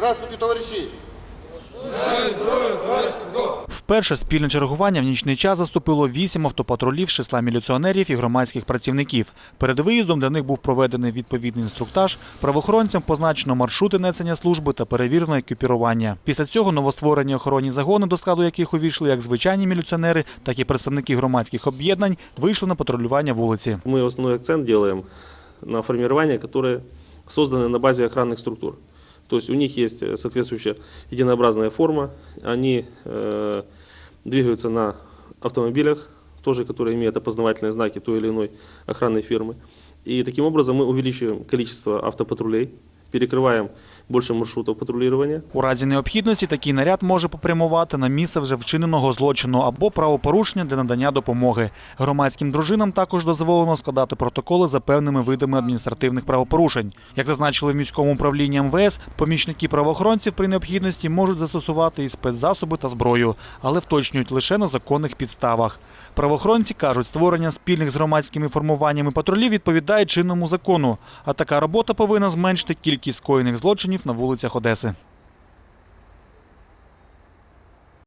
Здравствуйте, товариші! Вперше спільне чергування в нічний час заступило вісім автопатрулів з числа міліціонерів і громадських працівників. Перед виїздом для них був проведений відповідний інструктаж. Правоохоронцям позначено маршрути несення служби та перевірено екіпірування. Після цього новостворені охоронні загони, до складу яких увійшли як звичайні міліціонери, так і представники громадських об'єднань, вийшли на патрулювання вулиці. Мы основной акцент делаем на формирование, которые созданы на базе охранных структур. То есть у них есть э, соответствующая единообразная форма, они э, двигаются на автомобилях, тоже которые имеют опознавательные знаки той или иной охранной фирмы. И таким образом мы увеличиваем количество автопатрулей, перекрываем больше маршрутов патрулирования. У разі необхідності такий наряд може попрямувати на місце вже вчиненого злочину або правопорушення для надання допомоги. Громадським дружинам також дозволено складати протоколи за певними видами адміністративних правопорушень. Як зазначили в міському управлінні МВС, помічники правоохоронців при необхідності можуть застосувати і спецзасоби та зброю, але вточнюють лише на законних підставах. Правоохоронці кажуть, створення спільних з громадськими формуваннями патрулів відповідає чинному закону. А така робота повинна зменшити кількість скоєних злочинів на вулицях Одеси.